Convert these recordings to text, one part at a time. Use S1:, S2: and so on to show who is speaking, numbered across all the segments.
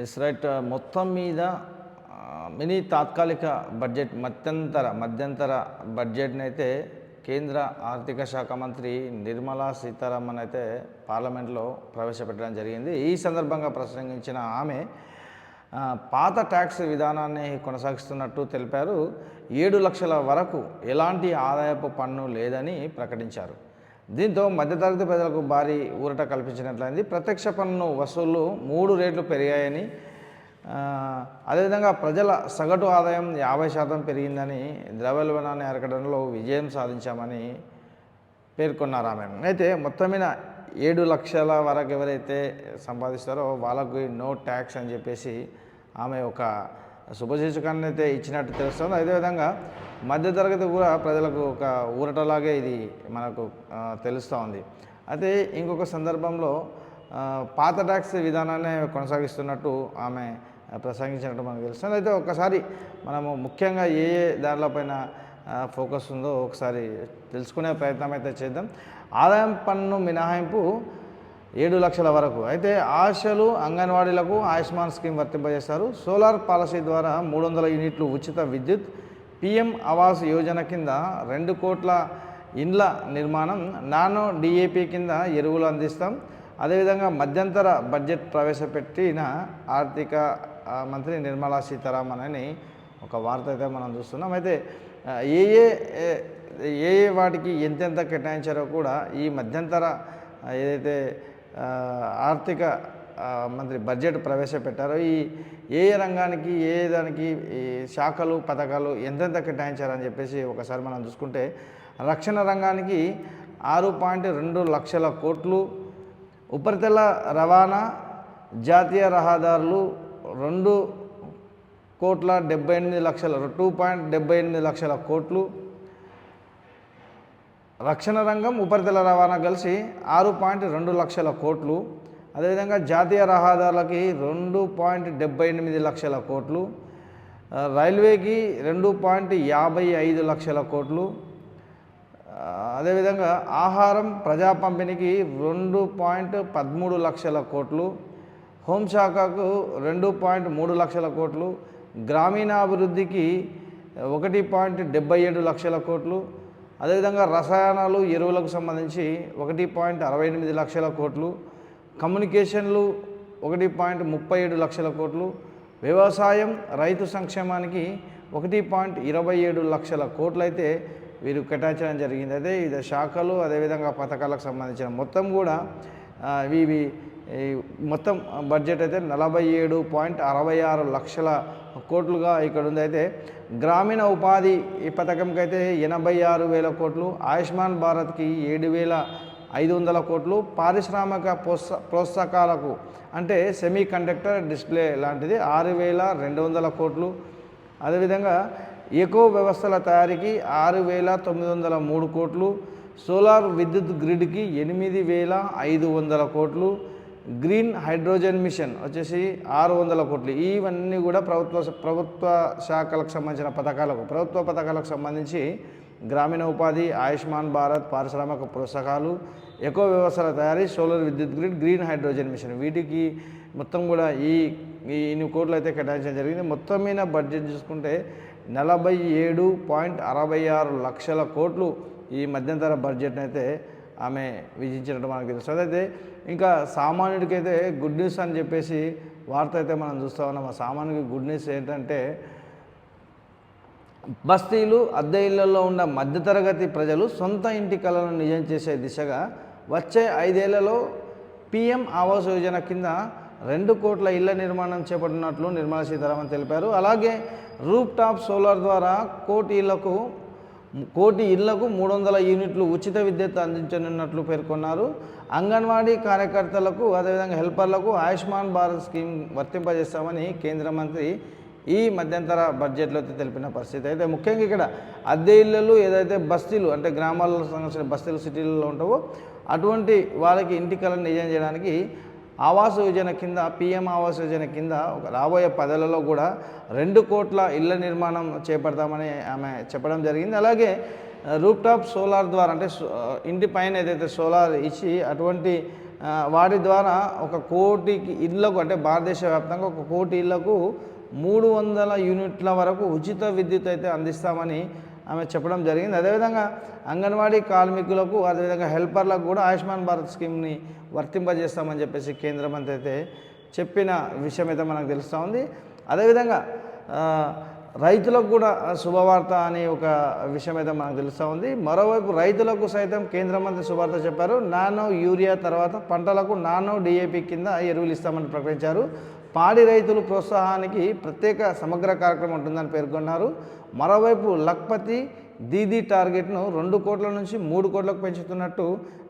S1: Yes right uh, మొత్తం మీద mini తాత్కాలిక బడ్జెట్ మధ్యంతర మధ్యంతర బడ్జెట్ని అయితే కేంద్ర ఆర్థిక శాఖ మంత్రి నిర్మలా సీతారామన్ అయితే పార్లమెంట్లో ప్రవేశపెట్టడం జరిగింది. ఈ సందర్భంగా ప్రసంగించిన ఆమె పాత ట్యాక్స్ విధానాన్ని కొనసాగిస్తున్నట్టు తెలిపారు. ఏడు లక్షల వరకు ఎలాంటి ఆదాయపు పన్ను లేదని ప్రకటించారు. దీంతో మధ్యతరగతి ప్రజలకు భారీ ఊరట కల్పించినట్లయింది. ప్రత్యక్ష పన్ను వసూళ్ళు మూడు రేట్లు పెరిగాయని అదేవిధంగా ప్రజల సగటు ఆదాయం యాభై శాతం పెరిగిందని ద్రవ్యోల్బణాన్ని అరకడంలో విజయం సాధించామని పేర్కొన్నారు ఆమె. అయితే మొత్తం మీద ఏడు లక్షల వరకు ఎవరైతే సంపాదిస్తారో వాళ్ళకి నో ట్యాక్స్ అని చెప్పేసి ఆమె ఒక శుభశీర్షకాన్ని అయితే ఇచ్చినట్టు తెలుస్తుంది. అదేవిధంగా మధ్యతరగతి కూడా ప్రజలకు ఒక ఊరటలాగే ఇది మనకు తెలుస్తూ ఉంది అయితే ఇంకొక సందర్భంలో పాత ట్యాక్స్ విధానాన్ని కొనసాగిస్తున్నట్టు ఆమె ప్రసంగించినట్టు మనకు తెలుస్తుంది. అయితే ఒకసారి మనము ముఖ్యంగా ఏ ఏ దారిలో పైన ఫోకస్ ఉందో ఒకసారి తెలుసుకునే ప్రయత్నం అయితే చేద్దాం. ఆదాయం పన్ను మినహాయింపు ఏడు లక్షల వరకు. అయితే ఆశలు అంగన్వాడీలకు ఆయుష్మాన్ స్కీమ్ వర్తింపజేస్తారు సోలార్ పాలసీ ద్వారా మూడు వందల యూనిట్లు ఉచిత విద్యుత్ పిఎం ఆవాస్ యోజన కింద రెండు కోట్ల ఇండ్ల నిర్మాణం నానో డిఏపి కింద ఎరువులు అందిస్తాం. అదేవిధంగా మధ్యంతర బడ్జెట్ ప్రవేశపెట్టిన ఆర్థిక మంత్రి నిర్మలా సీతారామన్ అని ఒక వార్త అయితే మనం చూస్తున్నాం. అయితే ఏ ఏ ఏ- ఏ వాటికి ఎంతెంత కేటాయించారో కూడా ఈ మధ్యంతర ఏదైతే ఆర్థిక మంత్రి బడ్జెట్ ప్రవేశపెట్టారో ఈ ఏ రంగానికి ఏ దానికి ఈ శాఖలు పథకాలు ఎంతెంత కేటాయించారని చెప్పేసి ఒకసారి మనం చూసుకుంటే రక్షణ రంగానికి ఆరు పాయింట్ రెండు లక్షల కోట్లు ఉపరితల రవాణా జాతీయ రహదారులు రెండు కోట్ల డెబ్బై ఎనిమిది లక్షల టూ పాయింట్ డెబ్బై ఎనిమిది లక్షల కోట్లు రక్షణ రంగం ఉపరితల రవాణా కలిసి ఆరు పాయింట్ రెండు లక్షల కోట్లు. అదేవిధంగా జాతీయ రహదారులకి రెండు పాయింట్ డెబ్బై ఎనిమిది లక్షల కోట్లు. రైల్వేకి రెండు పాయింట్ యాభై ఐదు లక్షల కోట్లు. అదేవిధంగా ఆహారం ప్రజా పంపిణీకి రెండు పాయింట్ పదమూడు లక్షల కోట్లు. హోంశాఖకు రెండు పాయింట్ మూడు లక్షల కోట్లు. గ్రామీణాభివృద్ధికి ఒకటి పాయింట్ డెబ్బై ఏడు లక్షల కోట్లు. అదేవిధంగా రసాయనాలు ఎరువులకు సంబంధించి ఒకటి పాయింట్ అరవై ఎనిమిది లక్షల కోట్లు కమ్యూనికేషన్లు ఒకటి పాయింట్ ముప్పై ఏడు లక్షల కోట్లు వ్యవసాయం రైతు సంక్షేమానికి ఒకటి పాయింట్ ఇరవై ఏడు లక్షల కోట్లు అయితే వీరు కేటాయించడం జరిగింది. అయితే ఇది శాఖలు అదేవిధంగా పథకాలకు సంబంధించిన మొత్తం కూడా ఇవి మొత్తం బడ్జెట్ అయితే నలభై ఏడు పాయింట్ అరవై ఆరు లక్షల కోట్లుగా ఇక్కడ ఉంది. అయితే గ్రామీణ ఉపాధి ఈ పథకంకి అయితే ఎనభై ఆరు వేల కోట్లు ఆయుష్మాన్ భారత్కి ఏడు వేల ఐదు వందల కోట్లు పారిశ్రామిక ప్రోత్స ప్రోత్సాహకాలకు అంటే సెమీ కండక్టర్ డిస్ప్లే లాంటిది ఆరు వేల రెండు వందల కోట్లు. అదేవిధంగా ఎకో వ్యవస్థల తయారీకి ఆరు వేల తొమ్మిది వందల మూడు కోట్లు సోలార్ విద్యుత్ గ్రిడ్కి ఎనిమిది వేల ఐదు వందల కోట్లు గ్రీన్ హైడ్రోజన్ మిషన్ వచ్చేసి ఆరు వందల కోట్లు. ఇవన్నీ కూడా ప్రభుత్వ ప్రభుత్వ శాఖలకు సంబంధించిన పథకాలకు ప్రభుత్వ పథకాలకు సంబంధించి గ్రామీణ ఉపాధి ఆయుష్మాన్ భారత్ పారిశ్రామిక ప్రోత్సాహాలు ఎకో వ్యవస్థల తయారీ సోలార్ విద్యుత్ గ్రిడ్ గ్రీన్ హైడ్రోజన్ మిషన్. వీటికి మొత్తం కూడా ఈ ఈ ఇన్ని కోట్లు అయితే కేటాయించడం జరిగింది. మొత్తం మీద బడ్జెట్ చూసుకుంటే నలభై ఏడు పాయింట్ అరవై ఆరు లక్షల కోట్లు ఈ మధ్యంతర బడ్జెట్ని అయితే ఆమె విధించినట్టు మనకు తెలుస్తుంది. అయితే ఇంకా సామాన్యుడికైతే గుడ్ న్యూస్ అని చెప్పేసి వార్త అయితే మనం చూస్తూ ఉన్నాం. ఆ సామాన్యుడికి గుడ్ న్యూస్ ఏంటంటే బస్తీలు అద్దె ఇళ్ళలో ఉన్న మధ్యతరగతి ప్రజలు సొంత ఇంటి కలను నిజం చేసే దిశగా వచ్చే ఐదేళ్ళలో పిఎం ఆవాస్ యోజన కింద రెండు కోట్ల ఇళ్ళ నిర్మాణం చేపట్టినట్లు నిర్మలా సీతారామన్ తెలిపారు. అలాగే రూప్ టాప్ సోలార్ ద్వారా కోటి ఇళ్ళకు కోటి ఇళ్ళకు మూడు వందల యూనిట్లు ఉచిత విద్యుత్ అందించనున్నట్లు పేర్కొన్నారు. అంగన్వాడీ కార్యకర్తలకు అదేవిధంగా హెల్పర్లకు ఆయుష్మాన్ భారత్ స్కీమ్ వర్తింపజేస్తామని కేంద్ర మంత్రి ఈ మధ్యంతర బడ్జెట్లో అయితే తెలిపిన పరిస్థితి. అయితే ముఖ్యంగా ఇక్కడ అద్దె ఇళ్ళు ఏదైతే బస్తీలు అంటే గ్రామాల్లో సంబంధించిన బస్తీలు సిటీలలో ఉంటావో అటువంటి వాళ్ళకి ఇంటి కళను నిజం చేయడానికి ఆవాస్ యోజన కింద పిఎం ఆవాస్ యోజన కింద ఒక రాబోయే పదలలో కూడా రెండు కోట్ల ఇళ్ళ నిర్మాణం చేపడతామని ఆమె చెప్పడం జరిగింది. అలాగే రూప్టాప్ సోలార్ ద్వారా అంటే సో- ఇంటి పైన ఏదైతే సోలార్ ఇచ్చి అటువంటి వాటి ద్వారా ఒక కోటికి ఇళ్ళకు అంటే భారతదేశ వ్యాప్తంగా ఒక కోటి ఇళ్ళకు మూడు వందల యూనిట్ల వరకు ఉచిత విద్యుత్ అయితే అందిస్తామని ఆమె చెప్పడం జరిగింది. అదేవిధంగా అంగన్వాడీ కార్మికులకు అదేవిధంగా హెల్పర్లకు కూడా ఆయుష్మాన్ భారత్ స్కీమ్ని వర్తింపజేస్తామని చెప్పేసి కేంద్ర మంత్రి అయితే చెప్పిన విషయం అయితే మనకు తెలుస్తూ ఉంది. అదేవిధంగా రైతులకు కూడా శుభవార్త అనే ఒక విషయం అయితే మనకు తెలుస్తూ ఉంది. మరోవైపు రైతులకు సైతం కేంద్ర మంత్రి శుభవార్త చెప్పారు. నానో యూరియా తర్వాత పంటలకు నానో డిఏపి కింద ఎరువులు ఇస్తామని ప్రకటించారు. పాడి రైతులు ప్రోత్సాహానికి ప్రత్యేక సమగ్ర కార్యక్రమం ఉంటుందని పేర్కొన్నారు. మరోవైపు లక్పతి దీదీ టార్గెట్ను రెండు కోట్ల నుంచి మూడు కోట్లకు పెంచుతున్నట్టు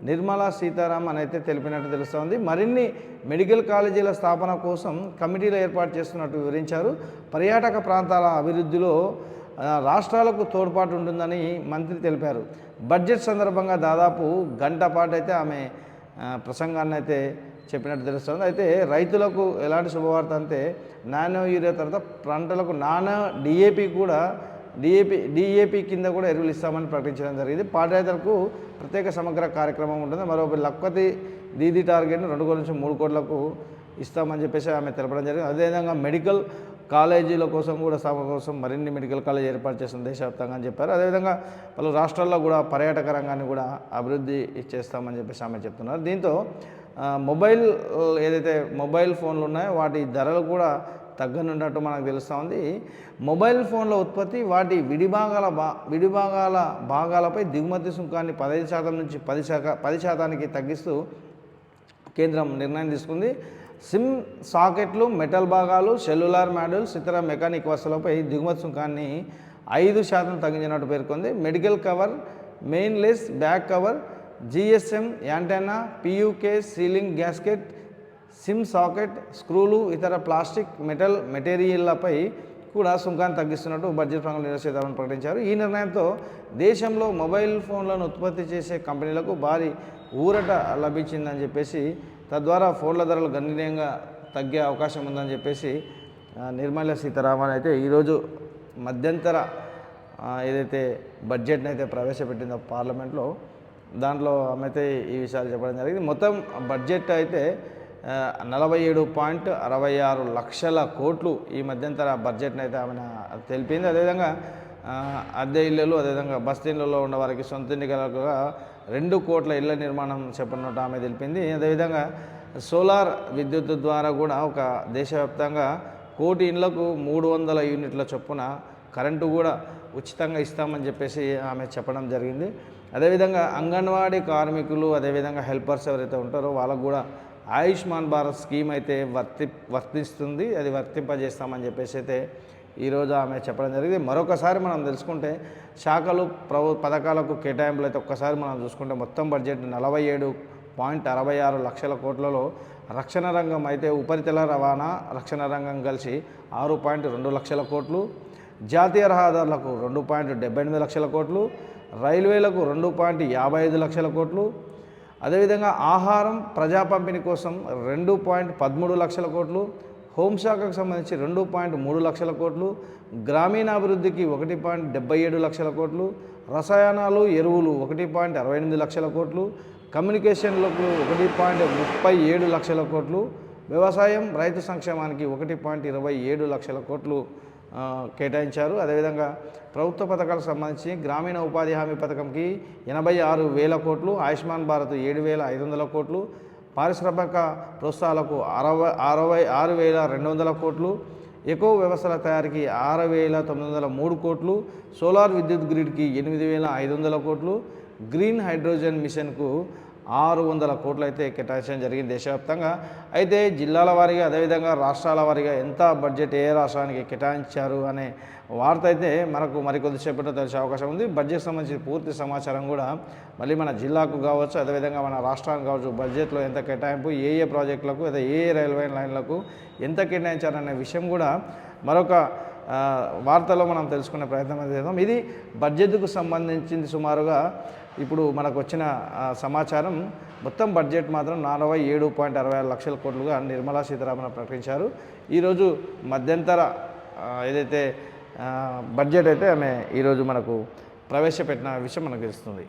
S1: నిర్మలా సీతారామన్ అయితే తెలిపినట్టు తెలుస్తోంది. మరిన్ని మెడికల్ కాలేజీల స్థాపన కోసం కమిటీలు ఏర్పాటు చేస్తున్నట్టు వివరించారు. పర్యాటక ప్రాంతాల అభివృద్ధిలో రాష్ట్రాలకు తోడ్పాటు ఉంటుందని మంత్రి తెలిపారు. బడ్జెట్ సందర్భంగా దాదాపు గంట పాటు అయితే ఆమె ప్రసంగాన్ని అయితే చెప్పినట్టు తెలుస్తుంది. అయితే రైతులకు ఎలాంటి శుభవార్త అంటే నానో యూరియా తర్వాత పంటలకు నానో డిఏపి కూడా డిఏపి డిఏపి కింద కూడా ఎరువులు ఇస్తామని ప్రకటించడం జరిగింది. పాడి రైతులకు ప్రత్యేక సమగ్ర కార్యక్రమం ఉంటుంది. మరో లక్కతి దీదీ టార్గెట్ను రెండు కోట్ల నుంచి మూడు కోట్లకు ఇస్తామని చెప్పేసి ఆమె తెలపడం జరిగింది. అదేవిధంగా మెడికల్ కాలేజీల కోసం కూడా స్థాపన కోసం మరిన్ని మెడికల్ కాలేజ్ ఏర్పాటు చేసిన దేశవ్యాప్తంగా అని చెప్పారు. అదేవిధంగా పలు రాష్ట్రాల్లో కూడా పర్యాటక రంగాన్ని కూడా అభివృద్ధి చేస్తామని చెప్పేసి ఆమె చెప్తున్నారు. దీంతో మొబైల్ ఏదైతే మొబైల్ ఫోన్లు ఉన్నాయో వాటి ధరలు కూడా తగ్గనున్నట్టు మనకు తెలుస్తూ ఉంది. మొబైల్ ఫోన్ల ఉత్పత్తి వాటి విడిభాగాల బా విడిభాగాల భాగాలపై దిగుమతి సుంకాన్ని పదహైదు శాతం నుంచి పది శాఖ పది శాతానికి తగ్గిస్తూ కేంద్రం నిర్ణయం తీసుకుంది. సిమ్ సాకెట్లు మెటల్ భాగాలు సెల్యులార్ మాడ్యూల్స్ ఇతర మెకానిక్ వస్తువులపై దిగుమతి సుంకాన్ని ఐదు శాతం తగ్గించినట్టు పేర్కొంది. Medical cover మెయిన్లెస్ back cover GSM antenna PUK sealing gasket SIM socket స్క్రూలు ఇతర ప్లాస్టిక్ మెటల్ మెటీరియల్లపై కూడా సుంకాన్ని తగ్గిస్తున్నట్టు బడ్జెట్ ప్రకటన నిర్వహిస్తామని ప్రకటించారు. ఈ నిర్ణయంతో దేశంలో మొబైల్ ఫోన్లను ఉత్పత్తి చేసే కంపెనీలకు భారీ ఊరట లభించిందని చెప్పేసి తద్వారా ఫోన్ల ధరలు గణనీయంగా తగ్గే అవకాశం ఉందని చెప్పేసి నిర్మల నిర్మలా సీతారామన్ అయితే ఈరోజు మధ్యంతర ఏదైతే బడ్జెట్ని అయితే ప్రవేశపెట్టిందో పార్లమెంట్లో దాంట్లో ఆమె అయితే ఈ విషయాలు చెప్పడం జరిగింది. మొత్తం బడ్జెట్ అయితే నలభై ఏడు పాయింట్ అరవై ఆరు లక్షల కోట్లు ఈ మధ్యంతర బడ్జెట్ని అయితే ఆమె తెలిపింది. అదేవిధంగా అద్దె ఇళ్ళలో అదేవిధంగా బస్తీలలో ఉన్న వారికి సొంత ఇంటి కలగా రెండు కోట్ల ఇళ్ళ నిర్మాణం చెప్పనున్నట్టు ఆమె తెలిపింది. అదేవిధంగా సోలార్ విద్యుత్ ద్వారా కూడా ఒక దేశవ్యాప్తంగా కోటి ఇండ్లకు మూడు వందల యూనిట్ల చొప్పున కరెంటు కూడా ఉచితంగా ఇస్తామని చెప్పేసి ఆమె చెప్పడం జరిగింది. అదేవిధంగా అంగన్వాడీ కార్మికులు అదేవిధంగా హెల్పర్స్ ఎవరైతే ఉంటారో వాళ్ళకు కూడా ఆయుష్మాన్ భారత్ స్కీమ్ అయితే వర్తి వర్తిస్తుంది అది వర్తింపజేస్తామని చెప్పేసి అయితే ఈరోజు ఆమె చెప్పడం జరిగింది. మరొకసారి మనం తెలుసుకుంటే శాఖలు ప్రభు పథకాలకు కేటాయింపులు అయితే ఒక్కసారి మనం చూసుకుంటే మొత్తం బడ్జెట్ నలభై ఏడు పాయింట్ అరవై ఆరు లక్షల కోట్లలో రక్షణ రంగం అయితే ఉపరితల రవాణా రక్షణ రంగం కలిసి ఆరు పాయింట్ రెండు లక్షల కోట్లు జాతీయ రహదారులకు రెండు పాయింట్ డెబ్బై ఎనిమిది లక్షల కోట్లు రైల్వేలకు రెండు పాయింట్ యాభై ఐదు లక్షల కోట్లు. అదేవిధంగా ఆహారం ప్రజా పంపిణీ కోసం రెండు పాయింట్ పదమూడు లక్షల కోట్లు హోంశాఖకు సంబంధించి రెండు పాయింట్ మూడు లక్షల కోట్లు గ్రామీణాభివృద్ధికి ఒకటి పాయింట్ డెబ్బై ఏడు లక్షల కోట్లు రసాయనాలు ఎరువులు ఒకటి పాయింట్ అరవై ఎనిమిది లక్షల కోట్లు కమ్యూనికేషన్లకు ఒకటి పాయింట్ ముప్పై ఏడు లక్షల కోట్లు వ్యవసాయం రైతు సంక్షేమానికి ఒకటి పాయింట్ ఇరవై ఏడు లక్షల కోట్లు. కేటాయించారు. అదేవిధంగా ప్రభుత్వ పథకాలకు సంబంధించి గ్రామీణ ఉపాధి హామీ పథకంకి ఎనభై ఆరు వేల కోట్లు ఆయుష్మాన్ భారత్ ఏడు వేల ఐదు వందల కోట్లు పారిశ్రామిక ప్రోత్సాహాలకు అరవై అరవై ఆరు వేల రెండు వందల కోట్లు ఎకో వ్యవస్థల తయారీకి ఆరు వేల తొమ్మిది వందల మూడు కోట్లు సోలార్ విద్యుత్ గ్రిడ్కి ఎనిమిది వేల ఐదు వందల కోట్లు గ్రీన్ హైడ్రోజన్ మిషన్కు ఆరు వందల కోట్లు అయితే కేటాయించడం జరిగింది దేశవ్యాప్తంగా. అయితే జిల్లాల వారీగా అదేవిధంగా రాష్ట్రాల వారీగా ఎంత బడ్జెట్ ఏ రాష్ట్రానికి కేటాయించారు అనే వార్త అయితే మనకు మరికొద్దిసేపట్లో తెలిసే అవకాశం ఉంది. బడ్జెట్ సంబంధించి పూర్తి సమాచారం కూడా మళ్ళీ మన జిల్లాకు కావచ్చు అదేవిధంగా మన రాష్ట్రానికి కావచ్చు బడ్జెట్లో ఎంత కేటాయింపు ఏ ఏ ప్రాజెక్టులకు లేదా ఏ ఏ రైల్వే లైన్లకు ఎంత కేటాయించారనే విషయం కూడా మరొక వార్తలో మనం తెలుసుకునే ప్రయత్నం చేద్దాం. ఇది బడ్జెట్కు సంబంధించింది సుమారుగా ఇప్పుడు మనకు వచ్చిన సమాచారం మొత్తం బడ్జెట్ మాత్రం నలభై ఏడు పాయింట్ అరవై ఆరు లక్షల కోట్లుగా నిర్మలా సీతారామన్ ప్రకటించారు. ఈరోజు మధ్యంతర ఏదైతే బడ్జెట్ అయితే ఆమె ఈరోజు మనకు ప్రవేశపెట్టిన విషయం మనకు తెలుస్తుంది.